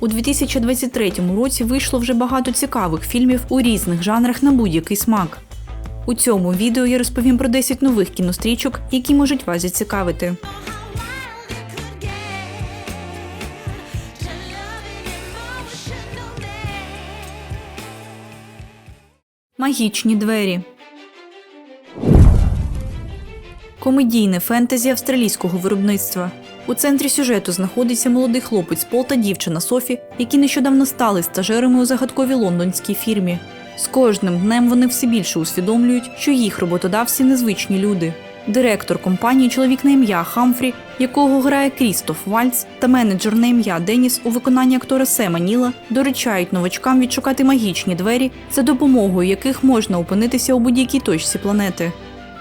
У 2023 році вийшло вже багато цікавих фільмів у різних жанрах на будь-який смак. У цьому відео я розповім про 10 нових кінострічок, які можуть вас зацікавити. Магічні двері. Комедійне фентезі австралійського виробництва. У центрі сюжету знаходиться молодий хлопець Пол та дівчина Софі, які нещодавно стали стажерами у загадковій лондонській фірмі. З кожним днем вони все більше усвідомлюють, що їх роботодавці незвичні люди. Директор компанії чоловік на ім'я Хамфрі, якого грає Крістоф Вальц, та менеджер на ім'я Деніс у виконанні актора Сема Ніла доручають новачкам відшукати магічні двері, за допомогою яких можна опинитися у будь-якій точці планети.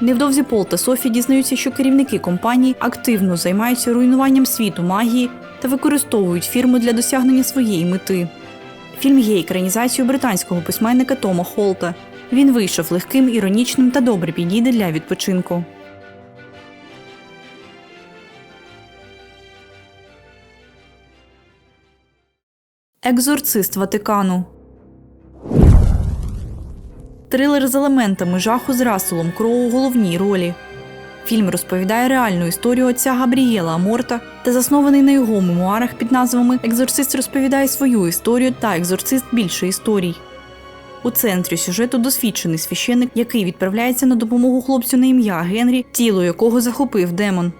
Невдовзі Пол та Софі дізнаються, що керівники компанії активно займаються руйнуванням світу магії та використовують фірму для досягнення своєї мети. Фільм є екранізацією британського письменника Тома Холта. Він вийшов легким, іронічним та добре підійде для відпочинку. Екзорцист Ватикану. Трилер з елементами жаху з Расселом Кроу у головній ролі. Фільм розповідає реальну історію отця Габрієла Аморта та заснований на його мемуарах під назвами Екзорцист розповідає свою історію та Екзорцист більше історій. У центрі сюжету досвідчений священик, який відправляється на допомогу хлопцю на ім'я Генрі, тіло якого захопив демон.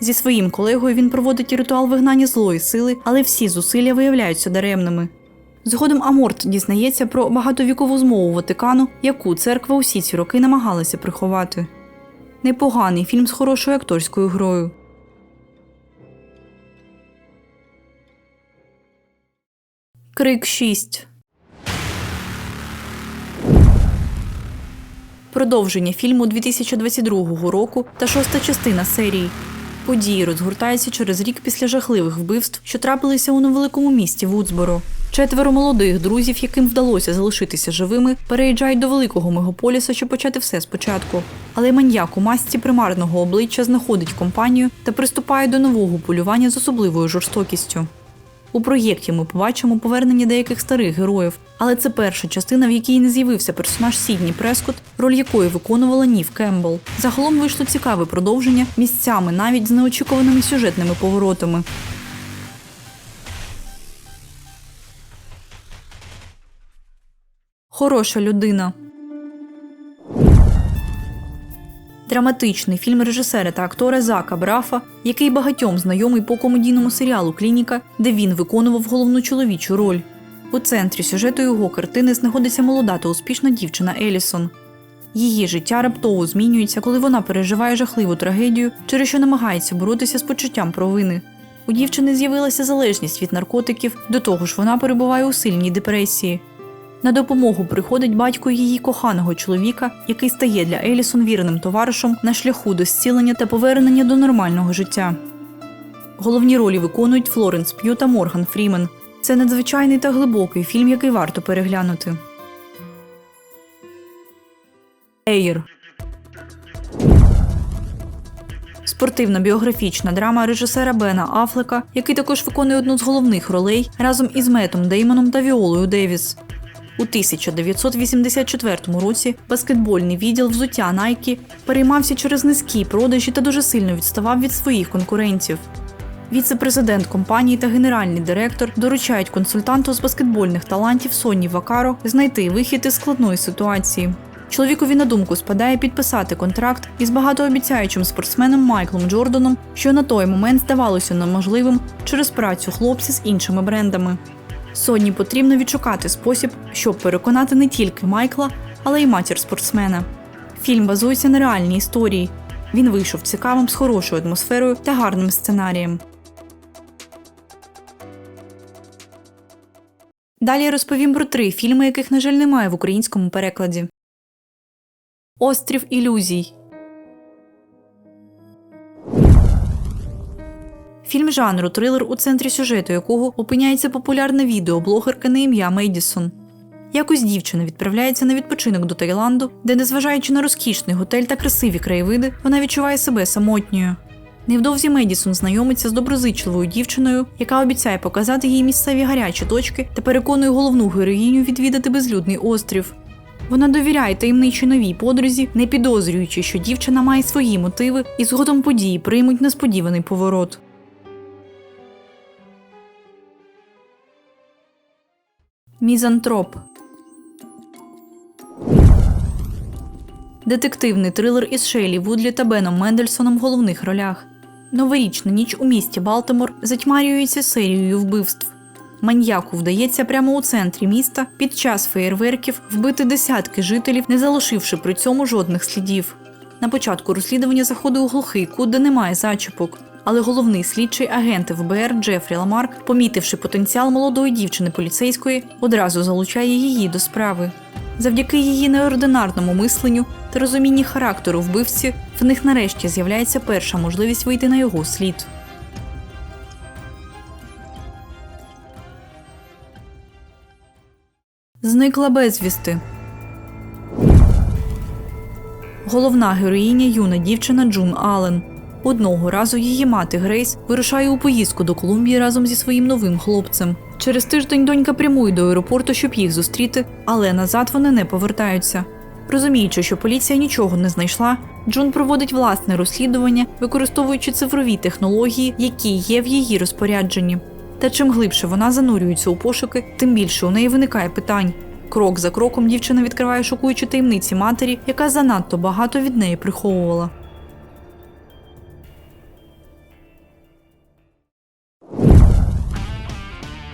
Зі своїм колегою він проводить ритуал вигнання злої сили, але всі зусилля виявляються даремними. Згодом Аморт дізнається про багатовікову змову Ватикану, яку церква усі ці роки намагалася приховати. Непоганий фільм з хорошою акторською грою. Крик 6 Продовження фільму 2022 року та шоста частина серії. Події розгортаються через рік після жахливих вбивств, що трапилися у невеликому місті Вудсборо. Четверо молодих друзів, яким вдалося залишитися живими, переїжджають до великого мегаполіса, щоб почати все спочатку. Але маньяк у масці примарного обличчя знаходить компанію та приступає до нового полювання з особливою жорстокістю. У проєкті ми побачимо повернення деяких старих героїв, але це перша частина, в якій не з'явився персонаж Сідні Прескот, роль якої виконувала Нів Кембл. Загалом вийшло цікаве продовження місцями навіть з неочікуваними сюжетними поворотами. Хороша людина. Драматичний фільм режисера та актора Зака Брафа, який багатьом знайомий по комедійному серіалу Клініка, де він виконував головну чоловічу роль. У центрі сюжету його картини знаходиться молода та успішна дівчина Елісон. Її життя раптово змінюється, коли вона переживає жахливу трагедію, через що намагається боротися з почуттям провини. У дівчини з'явилася залежність від наркотиків, до того ж вона перебуває у сильній депресії. На допомогу приходить батько її коханого чоловіка, який стає для Елісон вірним товаришем на шляху до зцілення та повернення до нормального життя. Головні ролі виконують Флоренс П'ю та Морган Фрімен. Це надзвичайний та глибокий фільм, який варто переглянути. Ейр Спортивна біографічна драма режисера Бена Афлека, який також виконує одну з головних ролей разом із Метом Деймоном та Віолою Девіс. У 1984 році баскетбольний відділ взуття Nike переймався через низькі продажі та дуже сильно відставав від своїх конкурентів. Віце-президент компанії та генеральний директор доручають консультанту з баскетбольних талантів Соні Вакаро знайти вихід із складної ситуації. Чоловікові на думку спадає підписати контракт із багатообіцяючим спортсменом Майклом Джорданом, що на той момент здавалося неможливим через працю хлопця з іншими брендами. Соні потрібно відшукати спосіб, щоб переконати не тільки Майкла, але й матір спортсмена. Фільм базується на реальній історії. Він вийшов цікавим з хорошою атмосферою та гарним сценарієм. Далі розповім про три фільми, яких, на жаль, немає в українському перекладі. Острів ілюзій. Фільм жанру трилер, у центрі сюжету якого опиняється популярна відеоблогерка на ім'я Мейдісон. Якось дівчина відправляється на відпочинок до Таїланду, де, незважаючи на розкішний готель та красиві краєвиди, вона відчуває себе самотньою. Невдовзі Медісон знайомиться з доброзичливою дівчиною, яка обіцяє показати їй місцеві гарячі точки та переконує головну героїню відвідати безлюдний острів. Вона довіряє таємничій новій подрузі, не підозрюючи, що дівчина має свої мотиви і згодом події приймуть несподіваний поворот. Мізантроп Детективний трилер із Шейлі Вудлі та Беном Мендельсоном в головних ролях. Новорічна ніч у місті Балтимор затьмарюється серією вбивств. Маньяку вдається прямо у центрі міста під час феєрверків вбити десятки жителів, не залишивши при цьому жодних слідів. На початку розслідування заходить у глухий кут, де немає зачіпок. Але головний слідчий агент ФБР Джефрі Ламарк, помітивши потенціал молодої дівчини поліцейської, одразу залучає її до справи. Завдяки її неординарному мисленню та розумінні характеру вбивці, в них нарешті з'являється перша можливість вийти на його слід. Зникла безвісти. Головна героїня юна дівчина Джун Аллен. Одного разу її мати Грейс вирушає у поїздку до Колумбії разом зі своїм новим хлопцем. Через тиждень донька прямує до аеропорту, щоб їх зустріти, але назад вони не повертаються. Розуміючи, що поліція нічого не знайшла, Джун проводить власне розслідування, використовуючи цифрові технології, які є в її розпорядженні. Та чим глибше вона занурюється у пошуки, тим більше у неї виникає питань. Крок за кроком дівчина відкриває шокуючі таємниці матері, яка занадто багато від неї приховувала.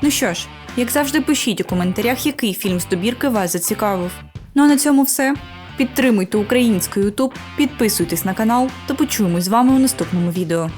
Ну що ж, як завжди, пишіть у коментарях, який фільм з добірки вас зацікавив. Ну а на цьому все. Підтримуйте український Ютуб, підписуйтесь на канал та почуємось з вами у наступному відео.